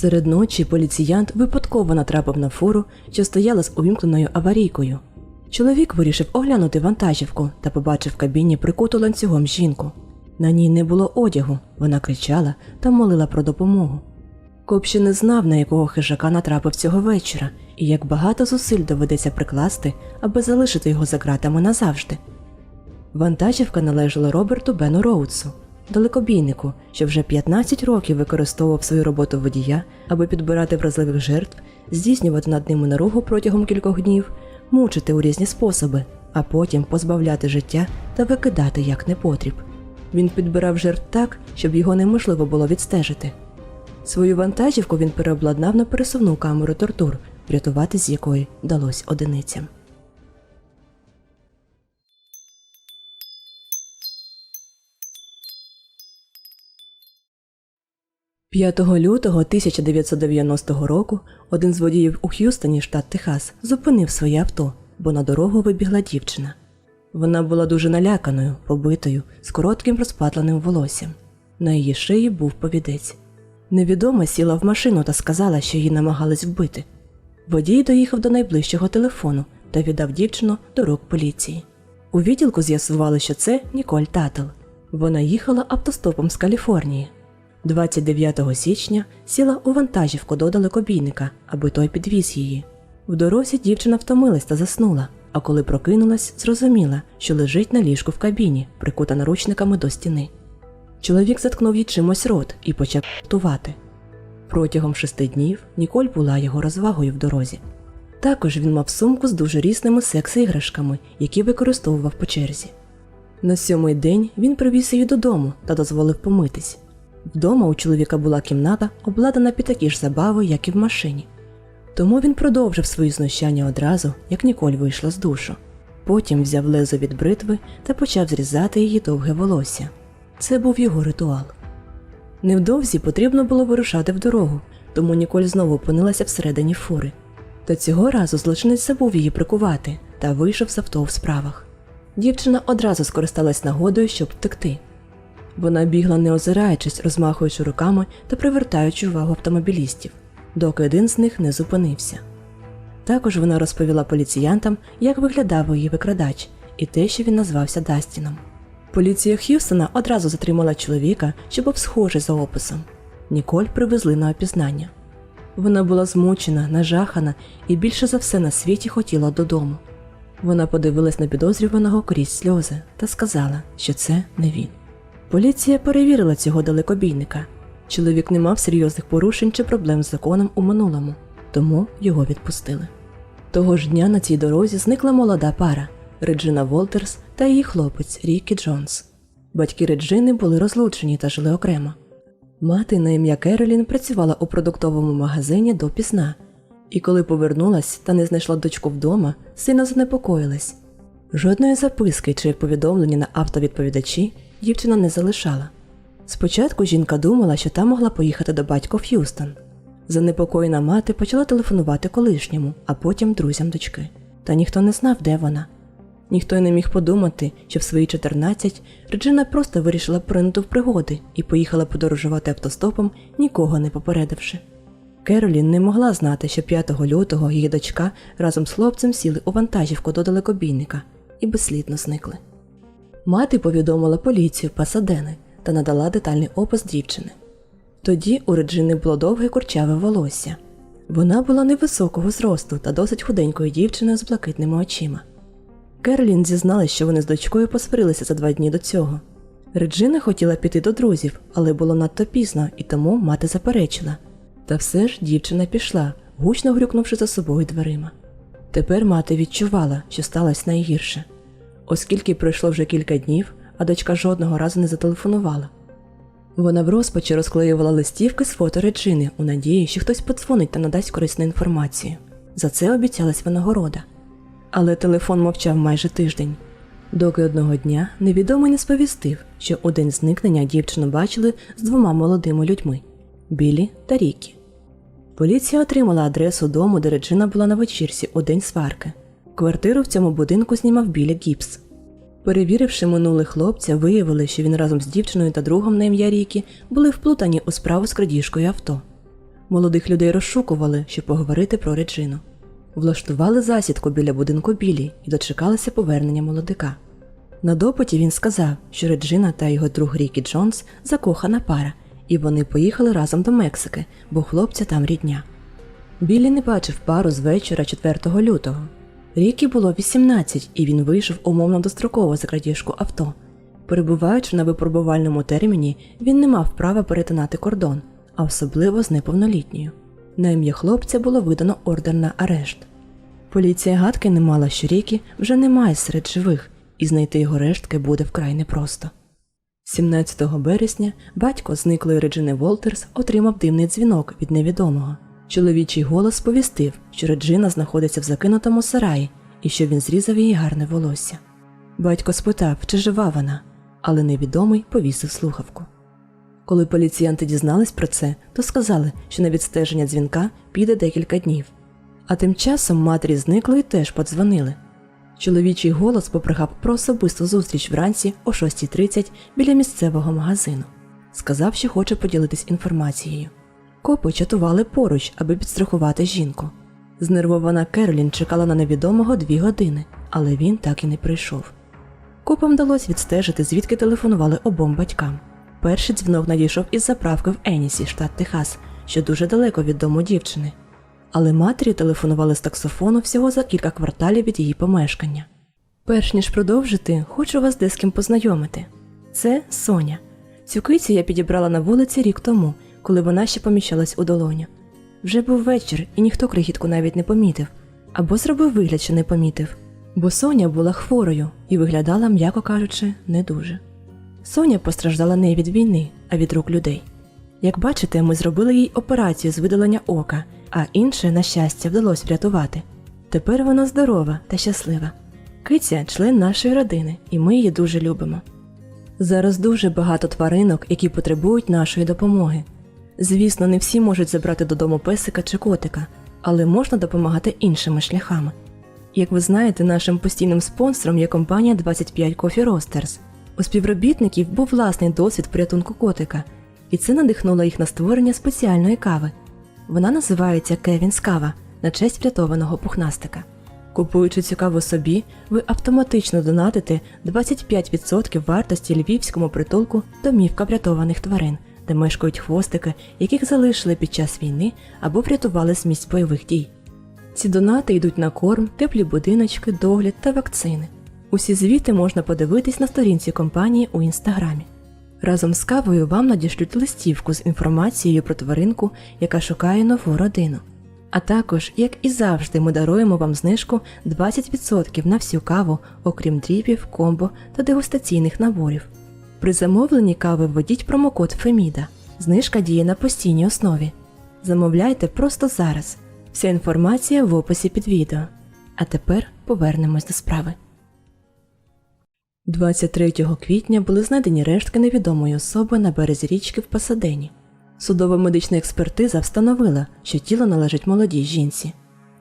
Серед ночі поліціянт випадково натрапив на фуру, що стояла з увімкненою аварійкою. Чоловік вирішив оглянути вантажівку та побачив в кабіні прикуту ланцюгом жінку. На ній не було одягу, вона кричала та молила про допомогу. Коп ще не знав, на якого хижака натрапив цього вечора, і як багато зусиль доведеться прикласти, аби залишити його за ґратами назавжди. Вантажівка належала Роберту Бену Роудсу, далекобійнику, що вже 15 років використовував свою роботу водія, аби підбирати вразливих жертв, здійснювати над ними наругу протягом кількох днів, мучити у різні способи, а потім позбавляти життя та викидати як непотріб. Він підбирав жертв так, щоб його неможливо було відстежити. Свою вантажівку він переобладнав на пересувну камеру тортур, врятувати з якої вдалося одиницям. 5 лютого 1990 року один з водіїв у Х'юстоні, штат Техас, зупинив своє авто, бо на дорогу вибігла дівчина. Вона була дуже наляканою, побитою, з коротким розпатленим волоссям. На її шиї був повідець. Невідома сіла в машину та сказала, що її намагались вбити. Водій доїхав до найближчого телефону та віддав дівчину до рук поліції. У відділку з'ясували, що це Ніколь Татл. Вона їхала автостопом з Каліфорнії. 29 січня сіла у вантажівку до далекобійника, аби той підвіз її. В дорозі дівчина втомилась та заснула, а коли прокинулась, зрозуміла, що лежить на ліжку в кабіні, прикута наручниками до стіни. Чоловік заткнув їй чимось рот і почав птувати. Протягом шести днів Ніколь була його розвагою в дорозі. Також він мав сумку з дуже різними секс-іграшками, які використовував по черзі. На сьомий день він привіз її додому та дозволив помитись. Вдома у чоловіка була кімната, обладнана під такі ж забави, як і в машині. Тому він продовжив свої знущання одразу, як Ніколь вийшла з душу. Потім взяв лезо від бритви та почав зрізати її довге волосся. Це був його ритуал. Невдовзі потрібно було вирушати в дорогу, тому Ніколь знову опинилася всередині фури. Та цього разу злочинець забув її прикувати та вийшов з авто в справах. Дівчина одразу скористалась нагодою, щоб втекти. Вона бігла, не озираючись, розмахуючи руками та привертаючи увагу автомобілістів, доки один з них не зупинився. Також вона розповіла поліціянтам, як виглядав її викрадач, і те, що він назвався Дастіном. Поліція Х'юстона одразу затримала чоловіка, що був схожий за описом. Ніколь привезли на опізнання. Вона була змучена, нажахана і більше за все на світі хотіла додому. Вона подивилась на підозрюваного крізь сльози та сказала, що це не він. Поліція перевірила цього далекобійника. Чоловік не мав серйозних порушень чи проблем з законом у минулому, тому його відпустили. Того ж дня на цій дорозі зникла молода пара Реджина Волтерс та її хлопець Рікі Джонс. Батьки Реджини були розлучені та жили окремо. Мати на ім'я Керолін працювала у продуктовому магазині допізна, і коли повернулась та не знайшла дочку вдома, сильно занепокоїлась. Жодної записки чи повідомлення на автовідповідачі дівчина не залишала. Спочатку жінка думала, що та могла поїхати до батька в Х'юстон. Занепокоєна мати почала телефонувати колишньому, а потім друзям дочки. Та ніхто не знав, де вона. Ніхто й не міг подумати, що в свої 14 Реджина просто вирішила поринути в пригоди і поїхала подорожувати автостопом, нікого не попередивши. Керолін не могла знати, що 5 лютого її дочка разом з хлопцем сіли у вантажівку до далекобійника і безслідно зникли. Мати повідомила поліцію Пасадени та надала детальний опис дівчини. Тоді у Реджини було довге курчаве волосся. Вона була невисокого зросту та досить худенькою дівчиною з блакитними очима. Керлін зізналась, що вони з дочкою посварилися за два дні до цього. Реджина хотіла піти до друзів, але було надто пізно, і тому мати заперечила. Та все ж дівчина пішла, гучно грюкнувши за собою дверима. Тепер мати відчувала, що сталося найгірше, оскільки пройшло вже кілька днів, а дочка жодного разу не зателефонувала. Вона в розпачі розклеювала листівки з фото Реджини у надії, що хтось подзвонить та надасть корисну інформацію. За це обіцялась винагорода. Але телефон мовчав майже тиждень, доки одного дня невідомий не сповістив, що у день зникнення дівчину бачили з двома молодими людьми Білі та Рікі. Поліція отримала адресу дому, де Реджина була на вечірці у день сварки. Квартиру в цьому будинку знімав Білі Гіпс. Перевіривши минуле хлопця, виявили, що він разом з дівчиною та другом на ім'я Рікі були вплутані у справу з крадіжкою авто. Молодих людей розшукували, щоб поговорити про Реджину. Влаштували засідку біля будинку Білі і дочекалися повернення молодика. На допиті він сказав, що Реджина та його друг Рікі Джонс закохана пара, і вони поїхали разом до Мексики, бо хлопця там рідня. Біллі не бачив пару з вечора 4 лютого. Рікі було 18, і він вийшов умовно достроково за крадіжку авто. Перебуваючи на випробувальному терміні, він не мав права перетинати кордон, а особливо з неповнолітньою. На ім'я хлопця було видано ордер на арешт. Поліція гадки не мала, що Рікі вже немає серед живих, і знайти його рештки буде вкрай непросто. 17 березня батько зниклої Реджини Волтерс отримав дивний дзвінок від невідомого. Чоловічий голос сповістив, що Реджина знаходиться в закинутому сараї і що він зрізав її гарне волосся. Батько спитав, чи жива вона, але невідомий повісив слухавку. Коли поліціянти дізнались про це, то сказали, що на відстеження дзвінка піде декілька днів. А тим часом матері зниклої теж подзвонили. Чоловічий голос попрохав про особисту зустріч вранці о 6.30 біля місцевого магазину. Сказав, що хоче поділитись інформацією. Копи чатували поруч, аби підстрахувати жінку. Знервована Керолін чекала на невідомого дві години, але він так і не прийшов. Копам вдалося відстежити, звідки телефонували обом батькам. Перший дзвінок надійшов із заправки в Енісі, штат Техас, що дуже далеко від дому дівчини. Але матері телефонували з таксофону всього за кілька кварталів від її помешкання. Перш ніж продовжити, хочу вас де з ким познайомити. Це Соня. Цю кицю я підібрала на вулиці рік тому, коли вона ще поміщалась у долоню. Вже був вечір, і ніхто крихітку навіть не помітив, або зробив вигляд, що не помітив, бо Соня була хворою і виглядала, м'яко кажучи, не дуже. Соня постраждала не від війни, а від рук людей. Як бачите, ми зробили їй операцію з видалення ока, а інше, на щастя, вдалося врятувати. Тепер вона здорова та щаслива. Киця член нашої родини, і ми її дуже любимо. Зараз дуже багато тваринок, які потребують нашої допомоги. Звісно, не всі можуть забрати додому песика чи котика, але можна допомагати іншими шляхами. Як ви знаєте, нашим постійним спонсором є компанія 25 Coffee Roasters. У співробітників був власний досвід порятунку котика, і це надихнуло їх на створення спеціальної кави. Вона називається Кевінс Кава на честь врятованого пухнастика. Купуючи цю каву собі, ви автоматично донатите 25% вартості львівському притулку домівка врятованих тварин, де мешкають хвостики, яких залишили під час війни або врятували з місць бойових дій. Ці донати йдуть на корм, теплі будиночки, догляд та вакцини. Усі звіти можна подивитись на сторінці компанії у інстаграмі. Разом з кавою вам надішлють листівку з інформацією про тваринку, яка шукає нову родину. А також, як і завжди, ми даруємо вам знижку 20% на всю каву, окрім дріпів, комбо та дегустаційних наборів. При замовленні кави введіть промокод FEMIDA. Знижка діє на постійній основі. Замовляйте просто зараз. Вся інформація в описі під відео. А тепер повернемось до справи. 23 квітня були знайдені рештки невідомої особи на березі річки в Пасадені. Судова медична експертиза встановила, що тіло належить молодій жінці.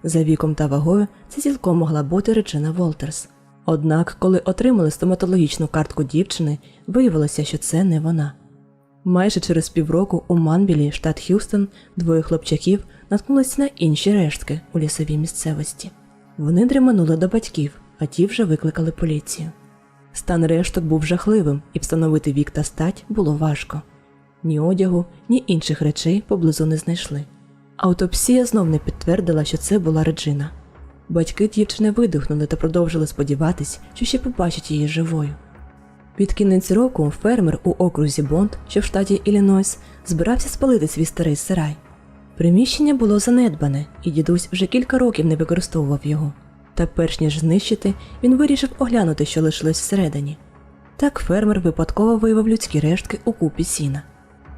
За віком та вагою це цілком могла бути Реджина Волтерс. Однак, коли отримали стоматологічну картку дівчини, виявилося, що це не вона. Майже через півроку у Манбілі, штат Х'юстон, двоє хлопчаків наткнулися на інші рештки у лісовій місцевості. Вони дреманули до батьків, а ті вже викликали поліцію. Стан решток був жахливим, і встановити вік та стать було важко. Ні одягу, ні інших речей поблизу не знайшли. Аутопсія знов не підтвердила, що це була Реджина. Батьки дівчини видихнули та продовжили сподіватись, що ще побачать її живою. Під кінець року фермер у окрузі Бонд, що в штаті Іллінойс, збирався спалити свій старий сарай. Приміщення було занедбане, і дідусь вже кілька років не використовував його. Та перш ніж знищити, він вирішив оглянути, що лишилось всередині. Так фермер випадково виявив людські рештки у купі сіна.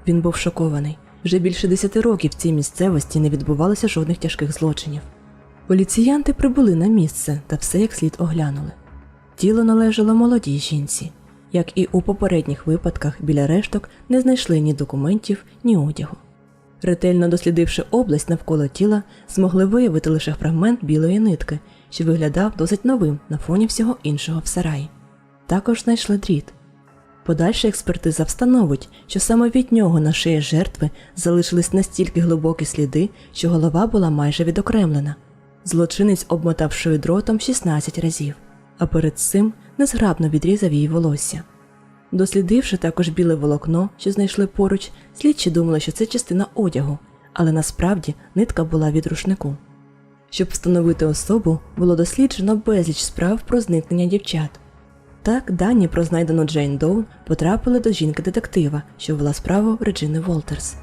Він був шокований. Вже більше десяти років в цій місцевості не відбувалося жодних тяжких злочинів. Поліціянти прибули на місце та все як слід оглянули. Тіло належало молодій жінці. Як і у попередніх випадках, біля решток не знайшли ні документів, ні одягу. Ретельно дослідивши область навколо тіла, змогли виявити лише фрагмент білої нитки, що виглядав досить новим на фоні всього іншого в сараї. Також знайшли дріт. Подальша експертиза встановить, що саме від нього на шиї жертви залишились настільки глибокі сліди, що голова була майже відокремлена. Злочинець обмотав шию дротом 16 разів, а перед цим незграбно відрізав їй волосся. Дослідивши також біле волокно, що знайшли поруч, слідчі думали, що це частина одягу, але насправді нитка була від рушнику. Щоб встановити особу, було досліджено безліч справ про зникнення дівчат. Так, дані про знайдену Джейн Доу потрапили до жінки-детектива, що вела справу Реджини Волтерс.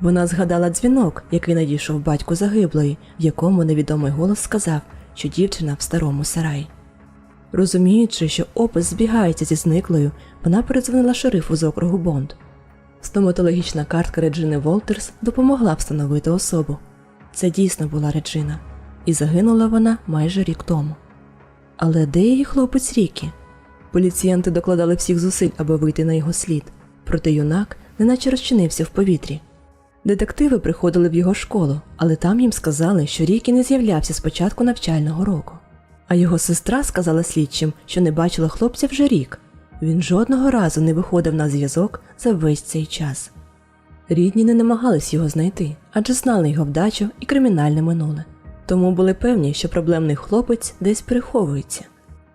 Вона згадала дзвінок, який надійшов батьку загиблої, в якому невідомий голос сказав, що дівчина в старому сараї. Розуміючи, що опис збігається зі зниклою, вона передзвонила шерифу з округу Бонд. Стоматологічна картка Реджини Волтерс допомогла встановити особу. Це дійсно була Реджина, і загинула вона майже рік тому. Але де її хлопець Рікі? Поліціянти докладали всіх зусиль, аби вийти на його слід, проте юнак неначе розчинився в повітрі. Детективи приходили в його школу, але там їм сказали, що Рікі не з'являвся з початку навчального року. А його сестра сказала слідчим, що не бачила хлопця вже рік. Він жодного разу не виходив на зв'язок за весь цей час. Рідні не намагались його знайти, адже знали його вдачу і кримінальне минуле. Тому були певні, що проблемний хлопець десь переховується.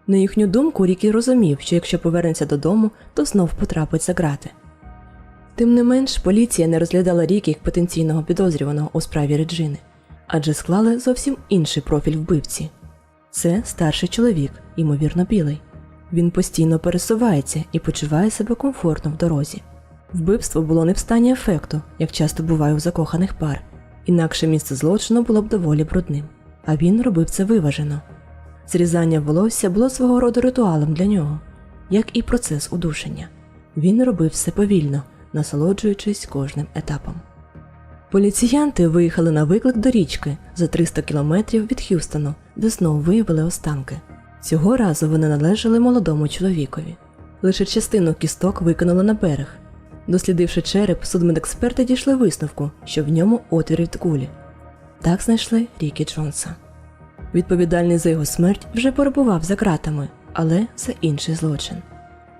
На їхню думку, Рікі розумів, що якщо повернеться додому, то знов потрапить за грати. Тим не менш, поліція не розглядала Рікі як потенційного підозрюваного у справі Реджини, адже склали зовсім інший профіль вбивці. Це старший чоловік, ймовірно, білий. Він постійно пересувається і почуває себе комфортно в дорозі. Вбивство було не в стані ефекту, як часто буває у закоханих пар, інакше місце злочину було б доволі брудним, а він робив це виважено. Зрізання волосся було свого роду ритуалом для нього, як і процес удушення. Він робив все повільно, насолоджуючись кожним етапом. Поліціянти виїхали на виклик до річки за 300 кілометрів від Х'юстону, де знову виявили останки. Цього разу вони належали молодому чоловікові. Лише частину кісток викинули на берег. Дослідивши череп, судмедексперти дійшли висновку, що в ньому отвір від кулі. Так знайшли Рікі Джонса. Відповідальний за його смерть вже перебував за ґратами, але за інший злочин.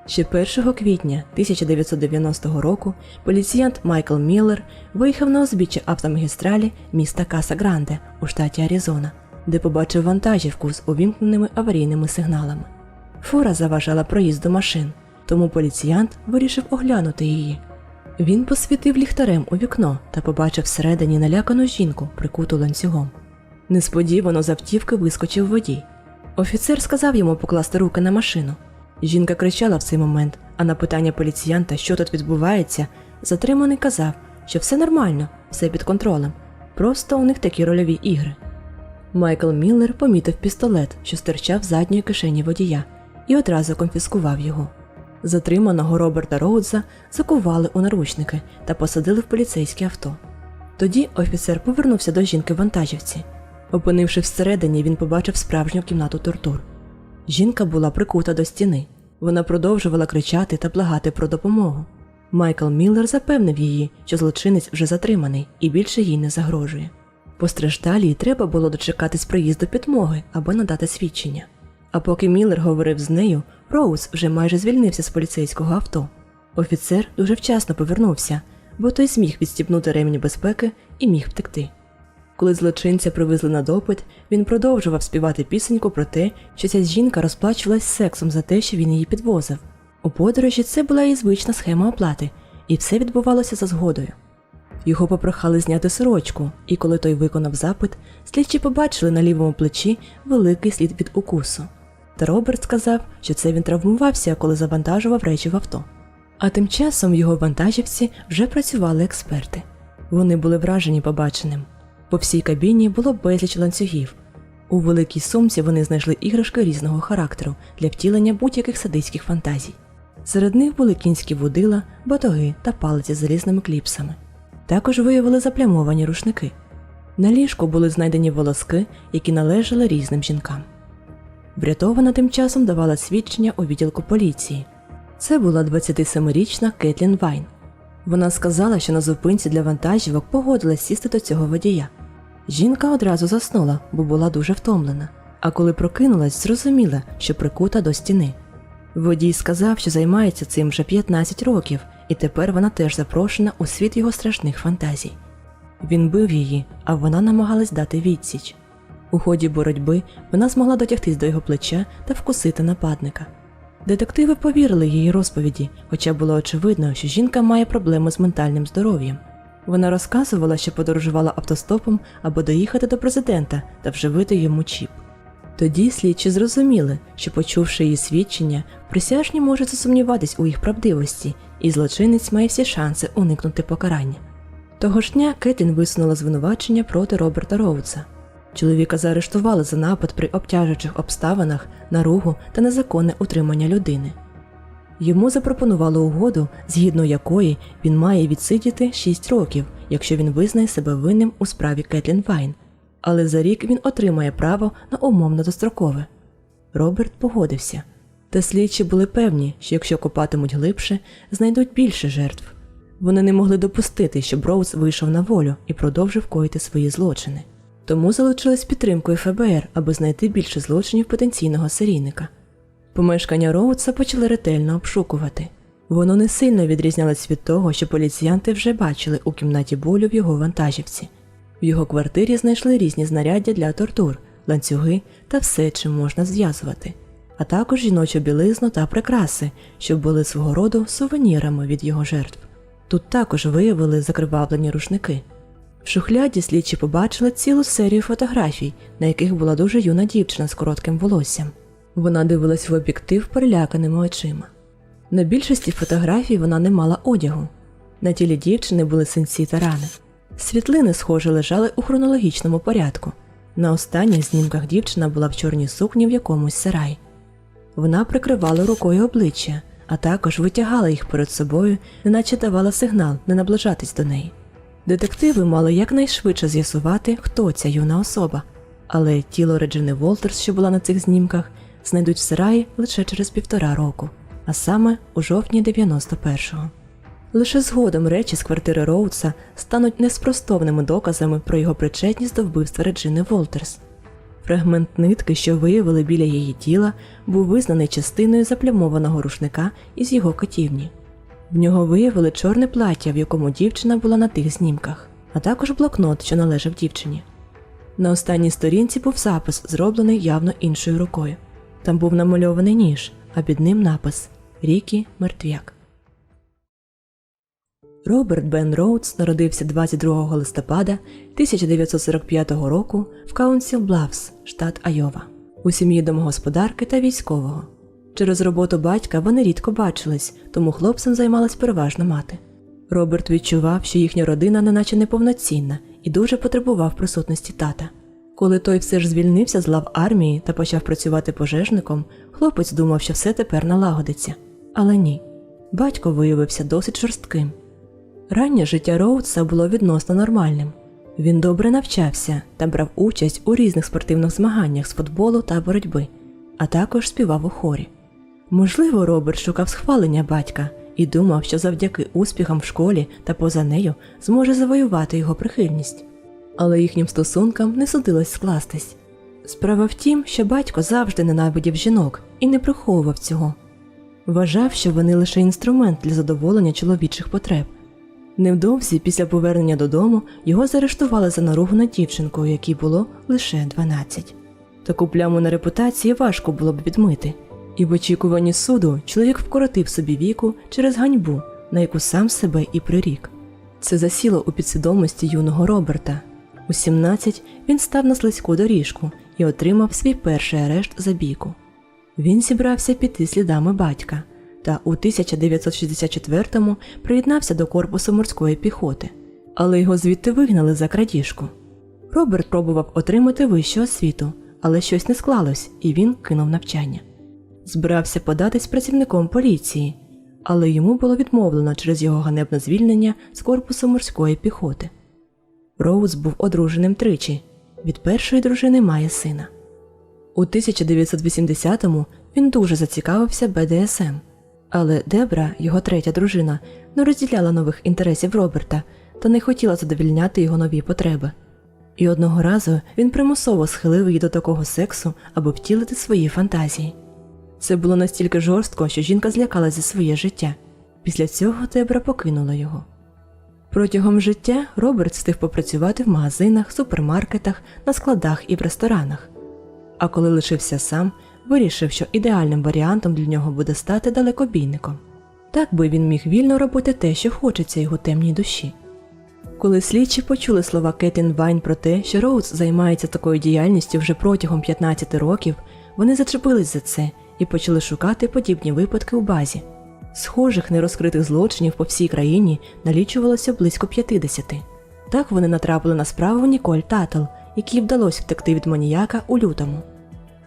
Ще 1 квітня 1990 року поліціянт Майкл Міллер виїхав на узбіччя автомагістралі міста Каса Гранде у штаті Аризона, де побачив вантажівку з увімкненими аварійними сигналами. Фура заважала проїзду машин, тому поліціянт вирішив оглянути її. Він посвітив ліхтарем у вікно та побачив всередині налякану жінку, прикуту ланцюгом. Несподівано з автівки вискочив водій. Офіцер сказав йому покласти руки на машину. Жінка кричала в цей момент, а на питання поліціянта, що тут відбувається, затриманий казав, що все нормально, все під контролем. Просто у них такі рольові ігри. Майкл Міллер помітив пістолет, що стирчав з задньої кишені водія, і одразу конфіскував його. Затриманого Роберта Роудза закували у наручники та посадили в поліцейське авто. Тоді офіцер повернувся до жінки вантажівці. Опинивши всередині, він побачив справжню кімнату тортур. Жінка була прикута до стіни. Вона продовжувала кричати та благати про допомогу. Майкл Міллер запевнив її, що злочинець вже затриманий і більше їй не загрожує. Постраждалій треба було дочекатись приїзду підмоги або надати свідчення. А поки Міллер говорив з нею, Роуз вже майже звільнився з поліцейського авто. Офіцер дуже вчасно повернувся, бо той зміг відстібнути ремінь безпеки і міг втекти. Коли злочинця привезли на допит, він продовжував співати пісеньку про те, що ця жінка розплачувалась сексом за те, що він її підвозив. У подорожі це була і звична схема оплати, і все відбувалося за згодою. Його попрохали зняти сорочку, і коли той виконав запит, слідчі побачили на лівому плечі великий слід від укусу. Та Роберт сказав, що це він травмувався, коли завантажував речі в авто. А тим часом в його вантажівці вже працювали експерти. Вони були вражені побаченим. По всій кабіні було безліч ланцюгів. У великій сумці вони знайшли іграшки різного характеру для втілення будь-яких садистських фантазій. Серед них були кінські вудила, батоги та палиці з залізними кліпсами. Також виявили заплямовані рушники. На ліжку були знайдені волоски, які належали різним жінкам. Врятована тим часом давала свідчення у відділку поліції. Це була 27-річна Кетлін Вайн. Вона сказала, що на зупинці для вантажівок погодилась сісти до цього водія. Жінка одразу заснула, бо була дуже втомлена, а коли прокинулась, зрозуміла, що прикута до стіни. Водій сказав, що займається цим вже 15 років, і тепер вона теж запрошена у світ його страшних фантазій. Він бив її, а вона намагалась дати відсіч. У ході боротьби вона змогла дотягтись до його плеча та вкусити нападника. Детективи повірили її розповіді, хоча було очевидно, що жінка має проблеми з ментальним здоров'ям. Вона розказувала, що подорожувала автостопом або доїхати до президента та вживити йому чіп. Тоді слідчі зрозуміли, що, почувши її свідчення, присяжні можуть засумніватись у їх правдивості, і злочинець має всі шанси уникнути покарання. Того ж дня Кетлін висунула звинувачення проти Роберта Роудса. Чоловіка заарештували за напад при обтяжуючих обставинах, наругу та незаконне утримання людини. Йому запропонували угоду, згідно якої він має відсидіти 6 років, якщо він визнає себе винним у справі Кетлін Вайн, але за рік він отримає право на умовно дострокове. Роберт погодився, та слідчі були певні, що якщо копатимуть глибше, знайдуть більше жертв. Вони не могли допустити, щоб Роуз вийшов на волю і продовжив коїти свої злочини. Тому залучились підтримкою ФБР, аби знайти більше злочинів потенційного серійника. Помешкання Роудса почали ретельно обшукувати. Воно не сильно відрізнялось від того, що поліціянти вже бачили у кімнаті болю в його вантажівці. В його квартирі знайшли різні знаряддя для тортур, ланцюги та все, чим можна зв'язувати, а також жіночу білизну та прикраси, що були свого роду сувенірами від його жертв. Тут також виявили закривавлені рушники. В шухляді слідчі побачили цілу серію фотографій, на яких була дуже юна дівчина з коротким волоссям. Вона дивилась в об'єктив переляканими очима. На більшості фотографій вона не мала одягу. На тілі дівчини були синці та рани. Світлини, схоже, лежали у хронологічному порядку. На останніх знімках дівчина була в чорній сукні в якомусь сараї. Вона прикривала рукою обличчя, а також витягала їх перед собою, неначе давала сигнал не наближатись до неї. Детективи мали якнайшвидше з'ясувати, хто ця юна особа, але тіло Реджини Волтерс, що була на цих знімках, знайдуть в сараї лише через півтора року, а саме у жовтні 91-го. Лише згодом речі з квартири Роудса стануть неспростовними доказами про його причетність до вбивства Реджини Волтерс. Фрагмент нитки, що виявили біля її тіла, був визнаний частиною заплямованого рушника із його котівні. В нього виявили чорне плаття, в якому дівчина була на тих знімках, а також блокнот, що належав дівчині. На останній сторінці був запис, зроблений явно іншою рукою. Там був намальований ніж, а під ним напис Рікі Мертвяк. Роберт Бен Роудс народився 22 листопада 1945 року в Каунсіл Блавс, штат Айова, у сім'ї домогосподарки та військового. Через роботу батька вони рідко бачились, тому хлопцем займалась переважно мати. Роберт відчував, що їхня родина неначе неповноцінна і дуже потребував присутності тата. Коли той все ж звільнився з лав армії та почав працювати пожежником, хлопець думав, що все тепер налагодиться. Але ні. Батько виявився досить жорстким. Раннє життя Роудса було відносно нормальним. Він добре навчався та брав участь у різних спортивних змаганнях з футболу та боротьби, а також співав у хорі. Можливо, Роберт шукав схвалення батька і думав, що завдяки успіхам в школі та поза нею зможе завоювати його прихильність. Але їхнім стосункам не судилось скластись. Справа в тім, що батько завжди ненавидів жінок і не приховував цього. Вважав, що вони лише інструмент для задоволення чоловічих потреб. Невдовзі після повернення додому його заарештували за наругу над дівчинкою, якій було лише 12. Таку пляму на репутації важко було б відмити, і в очікуванні суду чоловік вкоротив собі віку через ганьбу, на яку сам себе і прирік. Це засіло у підсвідомості юного Роберта. У 17 він став на слизьку доріжку і отримав свій перший арешт за бійку. Він зібрався піти слідами батька та у 1964-му приєднався до корпусу морської піхоти, але його звідти вигнали за крадіжку. Роберт пробував отримати вищу освіту, але щось не склалось, і він кинув навчання. Збирався податись працівником поліції, але йому було відмовлено через його ганебне звільнення з корпусу морської піхоти. Роуз був одруженим тричі. Від першої дружини має сина. У 1980-му він дуже зацікавився БДСМ, але Дебра, його третя дружина, не розділяла нових інтересів Роберта та не хотіла задовільняти його нові потреби. І одного разу він примусово схилив її до такого сексу, аби втілити свої фантазії. Це було настільки жорстко, що жінка злякалася за своє життя. Після цього Дебра покинула його. Протягом життя Роберт встиг попрацювати в магазинах, супермаркетах, на складах і в ресторанах. А коли лишився сам, вирішив, що ідеальним варіантом для нього буде стати далекобійником. Так би він міг вільно робити те, що хочеться його темній душі. Коли слідчі почули слова Кетін Вайн про те, що Роуз займається такою діяльністю вже протягом 15 років, вони зачепились за це і почали шукати подібні випадки у базі. Схожих нерозкритих злочинів по всій країні налічувалося близько 50. Так вони натрапили на справу Ніколь Татл, якій вдалося втекти від маніяка у лютому.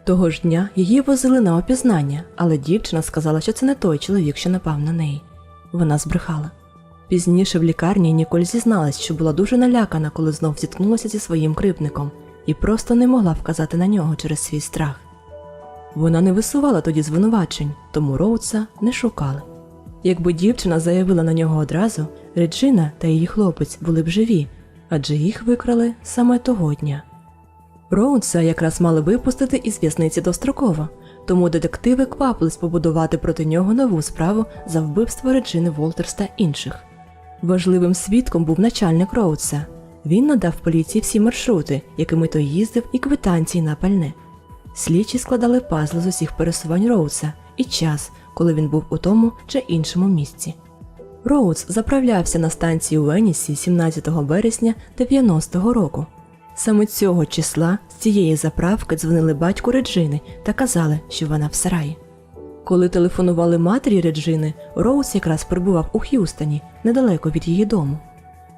Того ж дня її возили на опізнання, але дівчина сказала, що це не той чоловік, що напав на неї. Вона збрехала. Пізніше в лікарні Ніколь зізналась, що була дуже налякана, коли знов зіткнулася зі своїм кривдником, і просто не могла вказати на нього через свій страх. Вона не висувала тоді звинувачень, тому Роудса не шукали. Якби дівчина заявила на нього одразу, Реджина та її хлопець були б живі, адже їх викрали саме того дня. Роудса якраз мали випустити із в'язниці достроково, тому детективи квапились побудувати проти нього нову справу за вбивство Реджини Волтерс та інших. Важливим свідком був начальник Роудса. Він надав поліції всі маршрути, якими той їздив, і квитанції на пальне. Слідчі складали пазли з усіх пересувань Роудса і час, коли він був у тому чи іншому місці. Роудс заправлявся на станції у Енісі 17 березня 90-го року. Саме цього числа з цієї заправки дзвонили батьку Реджини та казали, що вона в сараї. Коли телефонували матері Реджини, Роуз якраз перебував у Х'юстоні, недалеко від її дому.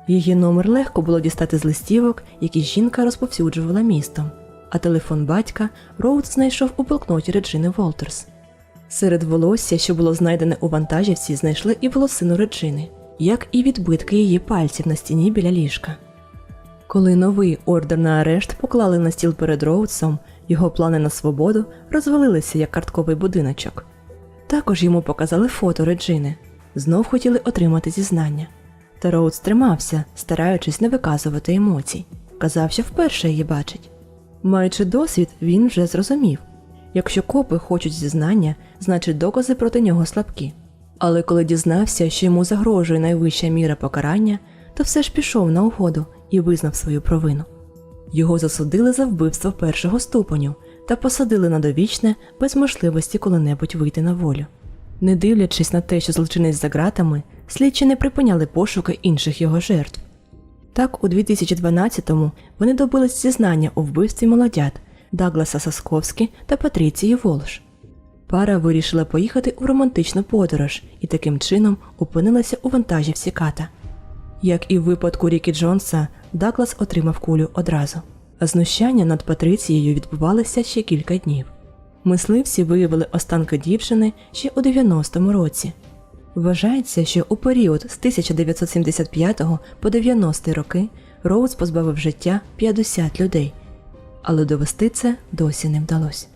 Її номер легко було дістати з листівок, які жінка розповсюджувала містом, а телефон батька Роуз знайшов у блокноті Реджини Волтерс. Серед волосся, що було знайдене у вантажівці, знайшли і волосину Реджини, як і відбитки її пальців на стіні біля ліжка. Коли новий ордер на арешт поклали на стіл перед Роудсом, його плани на свободу розвалилися як картковий будиночок. Також йому показали фото Реджини, знов хотіли отримати зізнання. Та Роудс тримався, стараючись не виказувати емоцій, казав, що вперше її бачить. Маючи досвід, він вже зрозумів якщо копи хочуть зізнання, значить докази проти нього слабкі. Але коли дізнався, що йому загрожує найвища міра покарання, то все ж пішов на угоду і визнав свою провину. Його засудили за вбивство першого ступеню та посадили на довічне без можливості коли-небудь вийти на волю. Не дивлячись на те, що злочинець за ґратами, слідчі не припиняли пошуки інших його жертв. Так, у 2012-му вони добились зізнання у вбивстві молодят Дагласа Сасковські та Патріції Волш. Пара вирішила поїхати у романтичну подорож і таким чином опинилася у вантажівці ката. Як і в випадку Рікі Джонса, Даглас отримав кулю одразу, знущання над Патрицією відбувалися ще кілька днів. Мисливці виявили останки дівчини ще у 90-му році. Вважається, що у період з 1975 по 90 роки Роуз позбавив життя 50 людей, але довести це досі не вдалося.